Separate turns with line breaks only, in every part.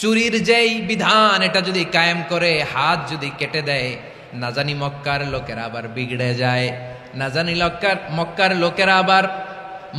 চুরির যেই বিধান, এটা যদি কায়েম করে, হাত যদি কেটে দেয়, না জানি মক্কার লোকেরা আবার বিগড়ে যায়, না জানি লক্কার মক্কার লোকেরা আবার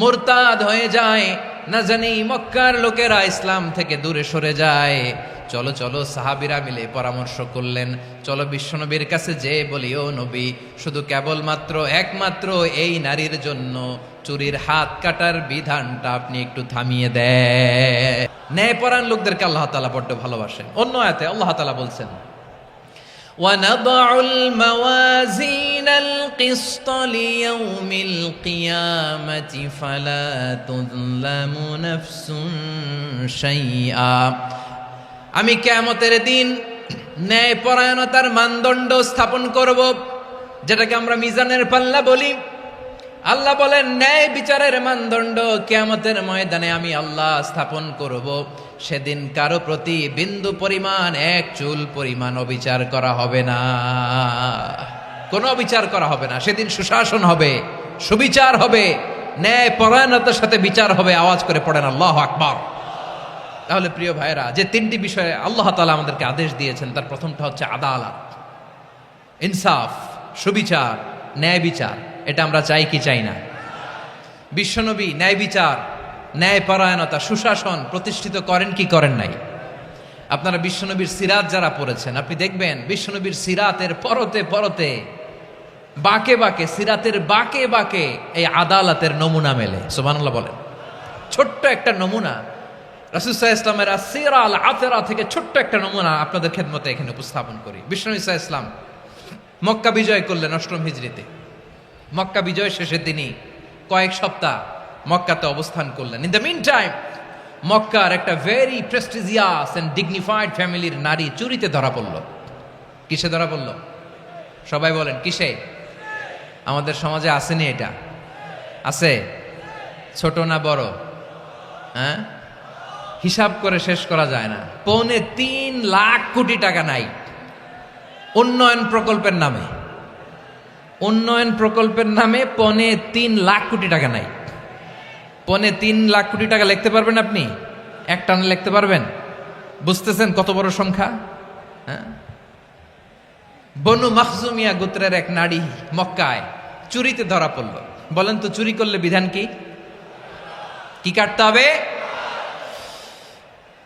মোরতাদ হয়ে যায়, না জানি মক্কার লোকেরা ইসলাম থেকে দূরে সরে যায়। চলো চলো সাহাবিরা মিলে পরামর্শ করলেন চলো বিশ্বনবীর কাছে যে বলি ও নবী শুধু কেবলমাত্র একমাত্র এই নারীর জন্য চুরির হাত কাটার বিধানটা আপনি একটু থামিয়ে দেয় ন্যায় পরায়ণ লোকদেরকে আল্লাহ তালা বড্ড ভালোবাসেন অন্য আয়াতে আল্লাহ তালা বলছেন ونضع الموازين القسط ليوم القيامة فلا تظلم نفس شيئا আমি কেমতের দিন ন্যায় পরায়ণতার মানদণ্ড স্থাপন করব, যেটাকে আমরা মিজানের পাল্লা বলি। আল্লাহ বলেন, ন্যায় বিচারের মানদণ্ড কেয়ামতের ময়দানে আমি আল্লাহ স্থাপন করব। সেদিন কারও প্রতি বিন্দু পরিমাণ, এক চুল পরিমাণ অবিচার করা হবে না। কোনো অবিচার করা হবে না। সেদিন সুশাসন হবে, সুবিচার হবে ন্যায় পরায়ণতার সাথে বিচার হবে। আওয়াজ করে পড়েন, আল্লাহ আকবার। তাহলে প্রিয় ভাইরা যে তিনটি বিষয়ে আল্লাহ তালা আমাদেরকে আদেশ দিয়েছেন, তার প্রথমটা হচ্ছে আদালত, ইনসাফ, সুবিচার, ন্যায় বিচার। এটা আমরা চাই কি চাই না? বিশ্বনবী ন্যায় বিচার, ন্যায় পরায়ণতা, সুশাসন প্রতিষ্ঠিত করেন কি করেন নাই? আপনারা বিশ্বনবীর সিরাত যারা পড়েছেন, আপনি দেখবেন বিশ্বনবীর সিরাতের পরতে পরতে, বাকে বাকে, সিরাতের বাকে বাকে এই আদালতের নমুনা মেলে। সুবহানাল্লাহ বলেন। ছোট্ট একটা নমুনা রাসুসাহ ইসলামের সিরা আল আতেরা থেকে ছোট্ট একটা নমুনা আপনাদের খেদমতে এখানে উপস্থাপন করি। বিষ্ণু ইসা ইসলাম মক্কা বিজয় করলেন অষ্টম হিজড়িতে। মক্কা বিজয় শেষের দিনই কয়েক সপ্তাহ মক্কাতে অবস্থান করলেন। ইন দ্য মিন টাইম মক্কার একটা ভেরি প্রেস্টিজিয়াস অ্যান্ড ডিগনিফাইড ফ্যামিলির নারী চুরিতে ধরা পড়ল। কিসে ধরা পড়ল? সবাই বলেন, কিসে? আমাদের সমাজে আসেনি এটা। আছে? ছোট না বড়? হ্যাঁ? হিসাব করে শেষ করা যায় না। পৌনে তিন লাখ কোটি টাকা নাই। উন্নয়ন প্রকল্পের নামে। উন্নয়ন প্রকল্পের নামে পনে তিন লাখ কোটি টাকা নাই। পনে তিন লাখ কোটি টাকা লিখতে পারবেন আপনি? এক টানে লিখতে পারবেন? বুঝতেছেন কত বড় সংখ্যা? হ্যাঁ? বনু মাহজুমিয়া গোত্রের এক নারী মক্কায় চুরিতে ধরা পড়ল। বলেন তো চুরি করলে বিধান কি? কি কাটতে হবে?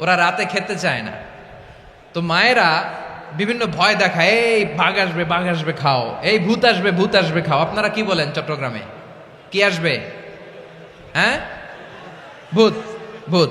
ওরা রাতে খেতে চায় না। তো মায়েরা বিভিন্ন ভয় দেখায়, এই বাঘ আসবে বাঘ আসবে, খাও। এই ভূত আসবে ভূত আসবে, খাও। আপনারা কি বলেন চট্টগ্রামে? কি আসবে? হ্যাঁ? ভূত ভূত।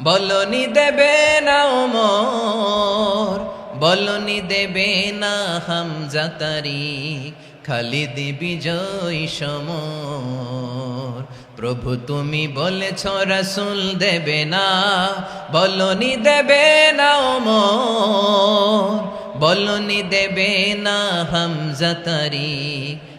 বলনি দেবে না ওমর, বলনি দেবে না হামজাতারি খালিদ বিজয় সমর। প্রভু তুমি বলেছ, রাসুল দেবে না, বলনি দেবে না ওমর, বলনি দেবে না হামজাতারি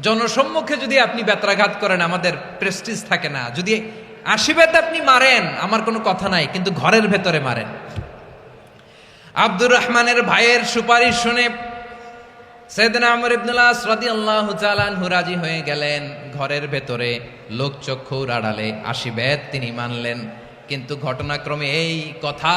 জনসম্মুখে যদি আপনি বেত্রাঘাত করেন, আমাদের প্রেস্টিজ থাকে না। যদি আশীর্বাদ আপনি মারেন, আমার কোনো কথা নাই, কিন্তু ঘরের ভেতরে মারেন। আব্দুর রহমানের ভাইয়ের সুপারিশ শুনে সেদিন আমর ইবনুল্লাহ রাদি আল্লাহ চালানহু রাজি হয়ে গেলেন। ঘরের ভেতরে লোকচক্ষুর আড়ালে আশীবেদ তিনি মানলেন। কিন্তু ঘটনাক্রমে এই কথা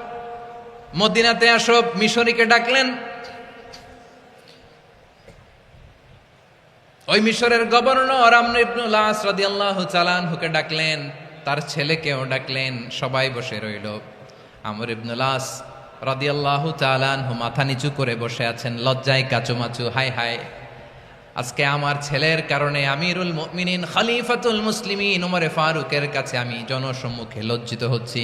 মদিনাতে আসব মিশরীকে ডাকলেন। ওই মিশরের গভর্নর আস রাদিয়াল্লাহু চালানহুকে ডাকলেন, তার ছেলেকেও ডাকলেন, সবাই বসে রইল। আমর ইবনুল আস রাদিয়াল্লাহু চালানহু মাথা নিচু করে বসে আছেন, লজ্জায় কাচুমাচু হাই হাই আজকে আমার ছেলের কারণে আমিরুল মুমিনিন, খলিফাতুল মুসলিমিন উমরে ফারুকের কাছে আমি জনসম্মুখে লজ্জিত হচ্ছি।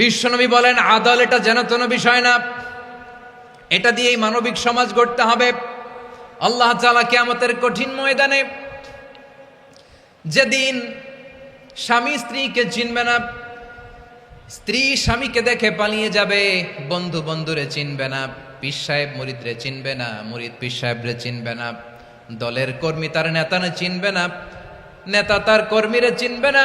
বিশ্বনবী বলেন, আদল এটা যেন তেন বিষয় না। এটা দিয়েই মানবিক সমাজ গড়তে হবে। আল্লাহ তাআলা কিয়ামতের কঠিন ময়দানে যেদিন স্বামী স্ত্রীকে চিনবে না, স্ত্রী স্বামীকে দেখে পালিয়ে যাবে, বন্ধু বন্ধুরে চিনবে না, পীর সাহেব মুরিদরে চিনবে না, মুরিদ পীর সাহেবরে চিনবে না, দলের কর্মী তার নেতানে চিনবে না, নেতা তার কর্মীরে চিনবে না।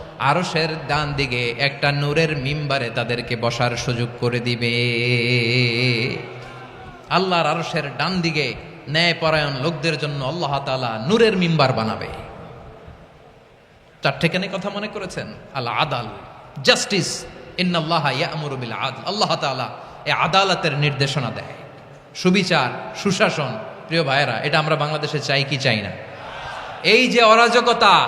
আরশের ডান দিকে একটা নূরের মিম্বারে তাদেরকে বসার সুযোগ করে দিবে। আল্লাহর আরশের ডান দিকে ন্যায় পরায়ণ লোকদের জন্য আল্লাহ তাআলা নূরের মিম্বার বানাবে। চারটেখানে কথা মনে করেছেন? আল্লাহ আদাল, জাস্টিস আদল। আল্লাহ তাআলা এই আদালতের নির্দেশনা দেয়। সুবিচার, সুশাসন, প্রিয় ভাইয়েরা, এটা আমরা বাংলাদেশে চাই কি চাই না? এই যে অরাজকতা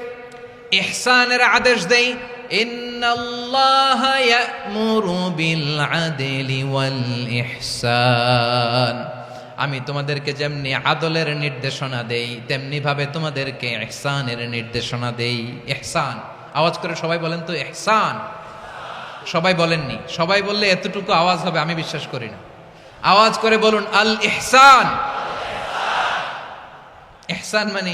ইহসানের আদেশ দেই আমি তোমাদেরকে যেমনি আদলের নির্দেশনা দেই তেমনি ভাবে তোমাদেরকে এহসানের নির্দেশনা দেই। এহসান আওয়াজ করে সবাই বলেন তো এহসান সবাই বলেননি, সবাই বললে এতটুকু আওয়াজ হবে, আমি বিশ্বাস করি না। আওয়াজ করে বলুন আল এহসান এহসান মানে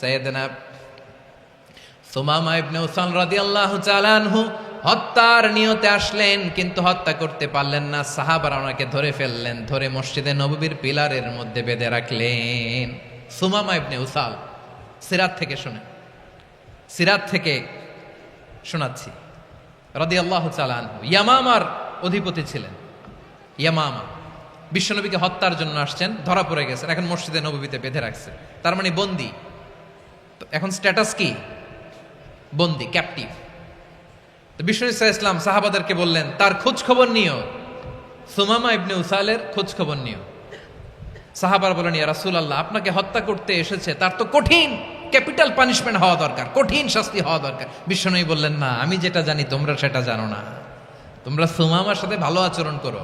সৈয়দনা সুমামা ইবনে উসাল রাদিয়াল্লাহু তাআলা আনহু হত্যার নিয়তে আসলেন, কিন্তু হত্যা করতে পারলেন না। সাহাবারা ওনাকে ধরে ফেললেন, ধরে মসজিদে নববীর পিলারের মধ্যে বেঁধে রাখলেন। সুমামা ইবনে উসাল, সিরাত থেকে শুনে সিরাত থেকে শোনাচ্ছি। রদি আল্লাহ চালান ইয়ামামার অধিপতি ছিলেন। ইয়ামামা, বিশ্বনবীকে হত্যার জন্য আসছেন, ধরা পড়ে গেছেন, এখন মসজিদে নবীতে বেঁধে রাখছে তার মানে বন্দি। তো এখন স্ট্যাটাস কি? বন্দি ক্যাপটিভ তো বিষ্ণু ইসা ইসলাম সাহাবাদেরকে বললেন, তার খোঁজ খবর নিও। সুমামা ইবনে উসালের খোঁজ খবর নিও। সাহাবার বলেন ইয়া রাসূল আল্লাহ আপনাকে হত্যা করতে এসেছে, তার তো কঠিন ক্যাপিটাল পানিশমেন্ট হওয়া দরকার, কঠিন শাস্তি হওয়া দরকার। বিশ্বনবী বললেন, না, আমি যেটা জানি, তোমরা সেটা জানো না। তোমরা সুমামার সাথে ভালো আচরণ করো।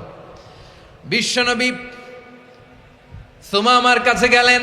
বিশ্বনবী সুমামার কাছে গেলেন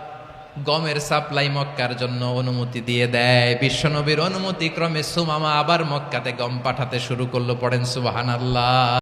গমের সাপ্লাই মক্কার জন্য অনুমতি দিয়ে দেয়। বিশ্বনবীর অনুমতি ক্রমে সুমামা আবার মক্কাতে গম পাঠাতে শুরু করল, পড়েন সুবাহান আল্লাহ